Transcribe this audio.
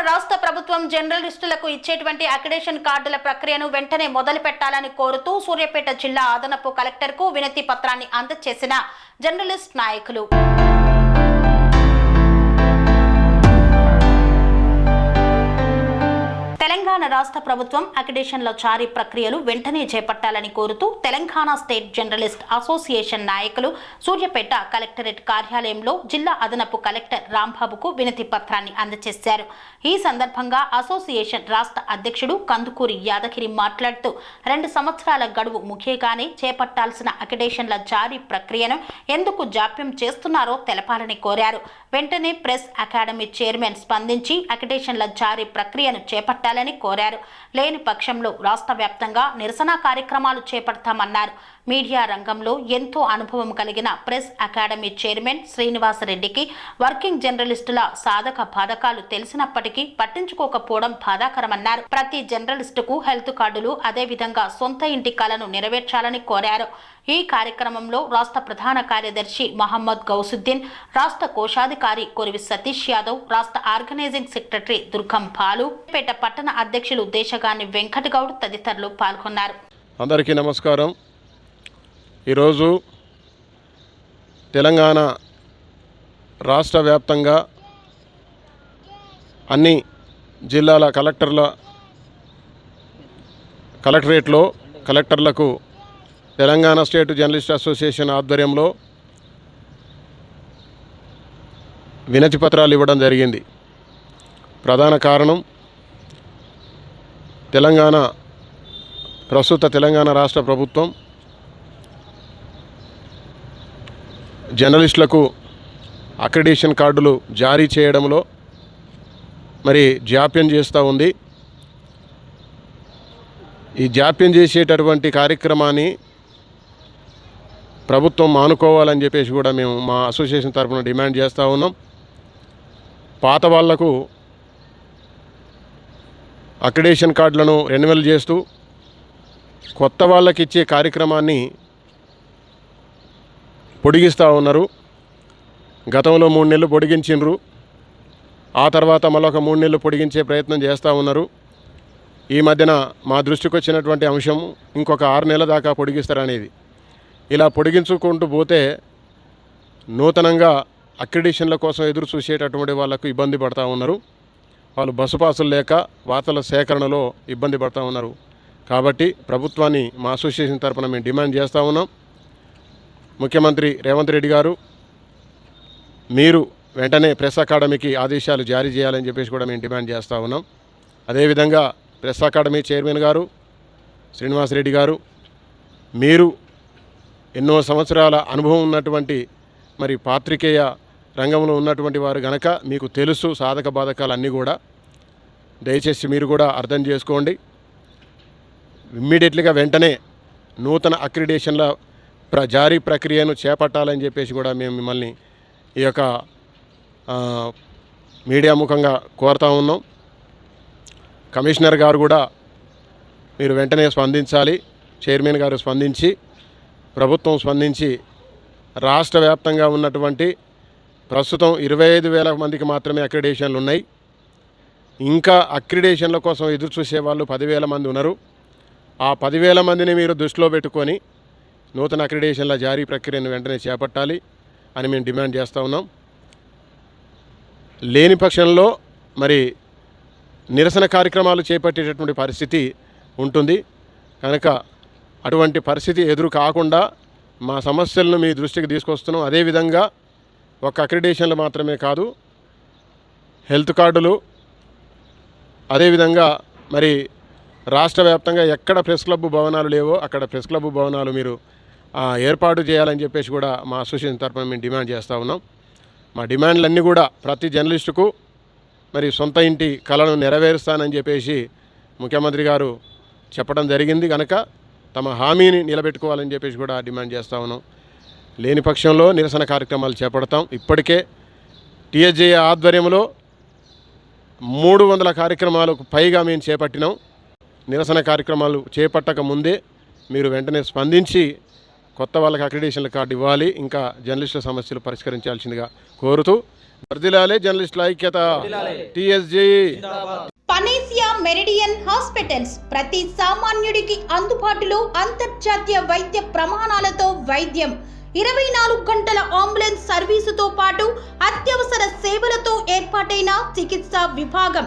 తెలంగాణ రాష్ట్ర ప్రభుత్వం జర్నలిస్టులకు ఇచ్చేటువంటి అక్రిడేషన్ కార్డుల ప్రక్రియను వెంటనే మొదలు పెట్టాలని కోరుతూ సూర్యాపేట జిల్లా అదనపు కలెక్టర్కు వినతి పత్రాన్ని అందజేసిన జర్నలిస్ట్ నాయకులు. తెలంగాణ రాష్ట్ర ప్రభుత్వం అక్రిడేషన్ల జారీ ప్రక్రియలు వెంటనే చేపట్టాలని కోరుతూ తెలంగాణ స్టేట్ జర్నలిస్ట్ అసోసియేషన్ నాయకులు సూర్యాపేట కలెక్టరేట్ కార్యాలయంలో జిల్లా అదనపు కలెక్టర్ రాంబాబుకు వినతి పత్రాన్ని అందజేశారు. ఈ సందర్భంగా అసోసియేషన్ రాష్ట్ర అధ్యక్షుడు కందుకూరి యాదగిరి మాట్లాడుతూ రెండు సంవత్సరాల గడువు ముఖ్యగానే చేపట్టాల్సిన అక్రిడేషన్ల జారీ ప్రక్రియను ఎందుకు జాప్యం చేస్తున్నారో తెలపాలని కోరారు. వెంటనే ప్రెస్ అకాడమీ చైర్మన్ స్పందించి అక్రిడేషన్ల జారీ ప్రక్రియను చేపట్టాలని కోరారు. లేని పక్షంలో రాష్ట్ర వ్యాప్తంగా నిరసన కార్యక్రమాలు చేపడతామన్నారు. మీడియా రంగంలో ఎంతో అనుభవం కలిగిన ప్రెస్ అకాడమీ చైర్మన్ శ్రీనివాసరెడ్డికి వర్కింగ్ జర్నలిస్టుల సాధక బాధకాలు తెలిసినప్పటికీ పట్టించుకోకపోవడం బాధాకరమన్నారు. ప్రతి జర్నలిస్టుకు హెల్త్ కార్డులు అదేవిధంగా సొంత ఇంటి కలను నెరవేర్చాలని కోరారు. ఈ కార్యక్రమంలో రాష్ట్ర ప్రధాన కార్యదర్శి మహమ్మద్ గౌసుద్దీన్ రాష్ట్ర కోశాధికారి కొరివి సతీష్ యాదవ్ రాష్ట్ర ఆర్గనైజింగ్ సెక్రటరీ దుర్గం పాలు పేట పట్టణ అధ్యక్షులు దేశగాని వెంకటగౌడ్ తదితరులు పాల్గొన్నారు. అందరికీ నమస్కారం. ఈరోజు తెలంగాణ రాష్ట్ర వ్యాప్తంగా అన్ని జిల్లాల కలెక్టర్ల కలెక్టరేట్లో కలెక్టర్లకు తెలంగాణ స్టేట్ జర్నలిస్ట్ అసోసియేషన్ ఆధ్వర్యంలో వినతి పత్రాలు ఇవ్వడం జరిగింది. ప్రధాన కారణం తెలంగాణ ప్రస్తుత తెలంగాణ రాష్ట్ర ప్రభుత్వం జర్నలిస్టులకు అక్రిడేషన్ కార్డులు జారీ చేయడంలో మరి జాప్యం చేస్తూ ఉంది. ఈ జాప్యం చేసేటటువంటి కార్యక్రమాన్ని ప్రభుత్వం మానుకోవాలని చెప్పేసి కూడా మేము మా అసోసియేషన్ తరఫున డిమాండ్ చేస్తూ ఉన్నాం. పాత వాళ్ళకు అక్రిడేషన్ కార్డులను రెన్యువల్ చేస్తూ కొత్త వాళ్ళకి ఇచ్చే కార్యక్రమాన్ని పొడిగిస్తూ ఉన్నారు. గతంలో మూడు నెలలు పొడిగించిండ్రు ఆ తర్వాత మరొక మూడు నెలలు పొడిగించే ప్రయత్నం చేస్తూ ఉన్నారు. ఈ మధ్యన మా దృష్టికి వచ్చినటువంటి అంశం ఇంకొక ఆరు నెలల దాకా పొడిగిస్తారనేది. ఇలా పొడిగించుకుంటూ పోతే నూతనంగా అక్రిడిషన్ల కోసం ఎదురు చూసేటటువంటి వాళ్ళకు ఇబ్బంది పడుతూ ఉన్నారు. వాళ్ళు బస్సు పాసులు లేక వార్తల సేకరణలో ఇబ్బంది పడతా ఉన్నారు. కాబట్టి ప్రభుత్వాన్ని మా అసోసియేషన్ తరపున మేము డిమాండ్ చేస్తూ ఉన్నాం. ముఖ్యమంత్రి రేవంత్ రెడ్డి గారు మీరు వెంటనే ప్రెస్ అకాడమీకి ఆదేశాలు జారీ చేయాలని చెప్పేసి కూడా మేము డిమాండ్ చేస్తూ ఉన్నాం. అదేవిధంగా ప్రెస్ అకాడమీ చైర్మన్ గారు శ్రీనివాసరెడ్డి గారు మీరు ఎన్నో సంవత్సరాల అనుభవం ఉన్నటువంటి మరి పాత్రికేయ రంగంలో ఉన్నటువంటి వారు గనక మీకు తెలుసు సాధక బాధకాలు అన్నీ కూడా దయచేసి మీరు కూడా అర్థం చేసుకోండి. ఇమ్మీడియట్లీగా వెంటనే నూతన అక్రిడేషన్ల ప్ర జారీ ప్రక్రియను చేపట్టాలని చెప్పేసి కూడా మేము మిమ్మల్ని ఈ యొక్క మీడియా ముఖంగా కోరుతా ఉన్నాం. కమిషనర్ గారు కూడా మీరు వెంటనే స్పందించాలి చైర్మన్ గారు స్పందించి ప్రభుత్వం స్పందించి రాష్ట్ర వ్యాప్తంగా ఉన్నటువంటి ప్రస్తుతం ఇరవై ఐదు వేల మందికి మాత్రమే అక్రిడేషన్లు ఉన్నాయి. ఇంకా అక్రిడేషన్ల కోసం ఎదురు చూసే వాళ్ళు పదివేల మంది ఉన్నారు. ఆ పదివేల మందిని మీరు దృష్టిలో పెట్టుకొని నూతన అక్రిడేషన్ల జారీ ప్రక్రియను వెంటనే చేపట్టాలి అని మేము డిమాండ్ చేస్తూ ఉన్నాం. లేని పక్షంలో మరి నిరసన కార్యక్రమాలు చేపట్టేటటువంటి పరిస్థితి ఉంటుంది. కనుక అటువంటి పరిస్థితి ఎదురు కాకుండా మా సమస్యలను మీ దృష్టికి తీసుకొస్తున్నాం. అదేవిధంగా ఒక అక్రిడేషన్లు మాత్రమే కాదు హెల్త్ కార్డులు అదేవిధంగా మరి రాష్ట్ర వ్యాప్తంగా ఎక్కడ ప్రెస్ క్లబ్ భవనాలు లేవో అక్కడ ప్రెస్ క్లబ్ భవనాలు మీరు ఏర్పాటు చేయాలని చెప్పేసి కూడా మా అసోసియేషన్ తరఫున మేము డిమాండ్ చేస్తూ ఉన్నాం. మా డిమాండ్లన్నీ కూడా ప్రతి జర్నలిస్టుకు మరి సొంత ఇంటి కళను నెరవేరుస్తానని చెప్పేసి ముఖ్యమంత్రి గారు చెప్పడం జరిగింది. కనుక తమ హామీని నిలబెట్టుకోవాలని చెప్పేసి కూడా డిమాండ్ చేస్తూ ఉన్నాం. లేని పక్షంలో నిరసన కార్యక్రమాలు చేపడతాం. ఇప్పటికే టీఎస్జే ఆధ్వర్యంలో మూడు వందల కార్యక్రమాలకు పైగా మేము చేపట్టినాం. నిరసన కార్యక్రమాలు చేపట్టక ముందే మీరు వెంటనే స్పందించి కొత్త వాళ్ళకి అక్రిడేషన్ల కార్డు ఇవ్వాలి ఇంకా జర్నలిస్టుల సమస్యలు పరిష్కరించాల్సిందిగా కోరుతూ వర్దిలాలే జర్నలిస్టుల ఐక్యత. టిఎస్జి. పనేసియా మెరిడియన్ హాస్పిటల్స్ ప్రతి సామాన్యుడికి అందుబాటులో అంతర్జాతీయ వైద్య ప్రమాణాలతో వైద్యం. ఇరవై నాలుగు గంటల అంబులెన్స్ సర్వీసుతో పాటు అత్యవసర సేవలతో ఏర్పాటైన చికిత్సా విభాగం.